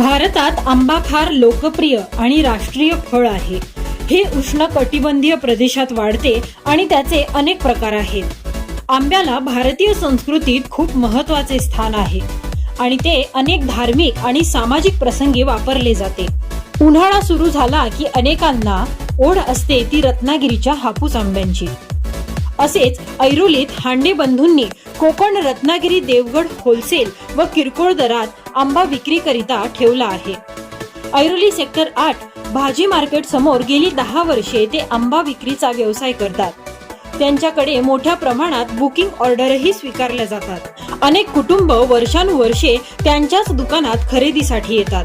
भारतात आंबा फार लोकप्रिय आणि राष्ट्रीय फळ आहे. हे उष्ण कटिबंधीय प्रदेशात वाढते आणि त्याचे अनेक प्रकार आहेत. आंब्याला भारतीय संस्कृतीत खूप महत्त्वाचे स्थान आहे आणि ते अनेक धार्मिक आणि सामाजिक प्रसंगी वापरले जाते. उन्हाळा सुरू झाला की अनेकांना ओढ असते ती रत्नागिरीच्या हापूस आंब्यांची. असेच ऐरोलीत हांडे बंधूंनी कोकण रत्नागिरी देवगड होलसेल व किरकोळ दरात आंबा विक्रीकरिता ठेवला आहे. ऐरोली सेक्टर आठ भाजी मार्केट समोर गेली दहा वर्षे ते आंबा विक्रीचा व्यवसाय करतात. त्यांच्याकडे मोठ्या प्रमाणात बुकिंग ऑर्डरही स्वीकारल्या जातात. अनेक कुटुंब वर्षानुवर्षे त्यांच्याच दुकानात खरेदीसाठी येतात.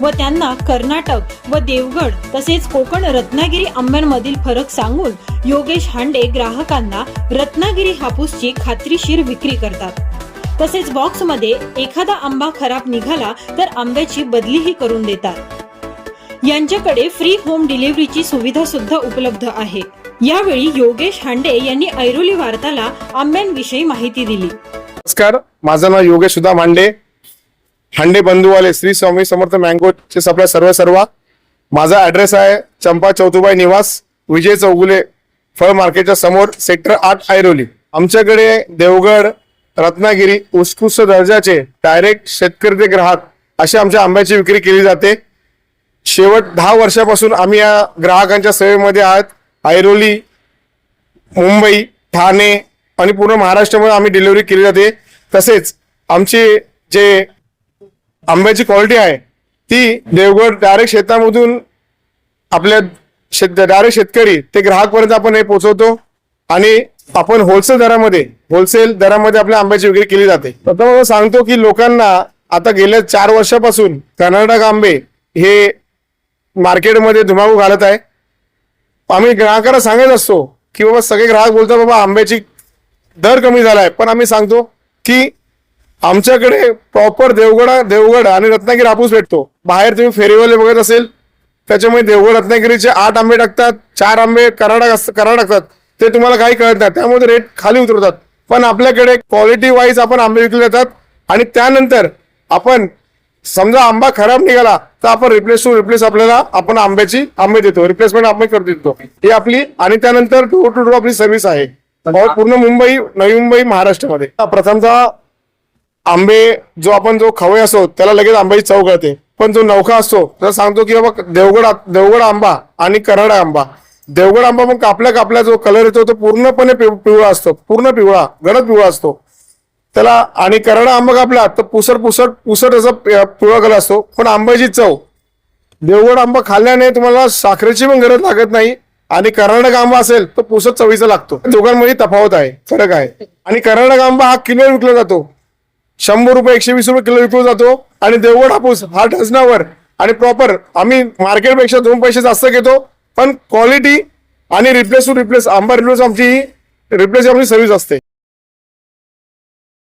व त्यांना कर्नाटक व देवगड तसेच कोकण रत्नागिरी आंब्यांमधील फरक सांगून योगेश हांडे ग्राहकांना रत्नागिरी हापूसची खात्रीशीर विक्री करतात. तसेच बॉक्समध्ये एखादा आंबा खराब निघाला तर आंब्याची बदलीही करून देतात. यांच्याकडे फ्री होम डिलिव्हरीची सुविधा सुद्धा उपलब्ध आहे. यावेळी योगेश हांडे यांनी ऐरोली वार्ताला आंब्यांविषयी माहिती दिली. नमस्कार माझं नाव योगेश सुधा मांडे हांडे बंधुवाले श्री स्वामी समर्थ मँगोचे सप्लाय सर्व सर्व माझा ऍड्रेस आहे चंपा चौथुबाई निवास विजय चौगुले फळ मार्केटच्या समोर सेक्टर आठ ऐरोली. आमच्याकडे देवगड रत्नागिरी उत्कृष्ट दर्जाचे डायरेक्ट शेतकरी ते ग्राहक अशी आमच्या आंब्याची विक्री केली जाते. शेवट दहा वर्षापासून आम्ही या ग्राहकांच्या सेवेमध्ये आहात. ऐरोली मुंबई ठाणे आणि पूर्ण महाराष्ट्रामध्ये आम्ही डिलिव्हरी केली जाते. तसेच आमची जे आंब्याची क्वालिटी आहे ती देवगड डायरेक्ट शेतामधून आपल्या शेत डायरेक्ट शेतकरी ते ग्राहकपर्यंत आपण हे पोचवतो आणि आपण होलसेल दरामध्ये होलसेल दरामध्ये आपल्या आंब्याची विक्री केली जाते. प्रथम सांगतो की लोकांना आता गेल्या चार वर्षापासून कर्नाटक आंबे हे मार्केटमध्ये धुमाकूळ घालत आहे. आम्ही ग्राहकांना सांगत असतो की बाबा सगळे ग्राहक बोलतात बाबा आंब्याची दर कमी झाला आहे पण आम्ही सांगतो की आमच्याकडे प्रॉपर देवगड देवगड आणि रत्नागिरी हापूस भेटतो. बाहेर तुम्ही फेरीवाले बघत असेल त्याच्यामुळे देवगड रत्नागिरीचे आठ आंबे टाकतात चार आंबे कर्नाटक असतात कर्नाटक टाकतात ते तुम्हाला काही कळत नाही. त्यामुळे रेट खाली उतरवतात. पण आपल्याकडे क्वालिटी वाईज आपण आंबे विकले जातात. आणि त्यानंतर आपण समजा आंबा खराब निघाला तर आपण रिप्लेस टू रिप्लेस आपल्याला आपण आंब्याची आंबे देतो. रिप्लेसमेंट आपण करून देतो. ही आपली आणि त्यानंतर डोर टू डोर आपली सर्व्हिस आहे. पूर्ण मुंबई नवी मुंबई महाराष्ट्रामध्ये. प्रथमतः आंबे जो आपण जो खवय असतो त्याला लगेच आंब्याची चव कळते. पण जो नौका असतो तर सांगतो की बाबा देवगड देवगड आंबा आणि कराडा आंबा. देवगड आंबा मग कापल्या कापल्या जो कलर येतो तो पूर्णपणे पिवळा असतो. पूर्ण पिवळा गडद पिवळा असतो. त्याला आणि करडा आंबा कापला तर पुसट पुसट पुसट असं पिवळा कलर असतो. पण आंब्याची चव. देवगड आंबा खाल्ल्याने तुम्हाला साखरेची पण गरज लागत नाही. आणि कर्नाटक आंबा असेल तर पुसत चवीचा लागतो. दोघांमध्ये तफावत आहे. फरक आहे. आणि कर्नाटक आंबा हा किलो विकला जातो. शंभर रुपये एकशे वीस रुपये किलो विकला जातो. आणि देवगड हापूस हा डझनावर. आणि प्रॉपर आम्ही मार्केटपेक्षा दोन पैसे जास्त घेतो. पण क्वालिटी आणि रिप्लेस टू रिप्लेस आंबा रिप्लेस आमची रिप्लेस आमची सर्व्हिस असते.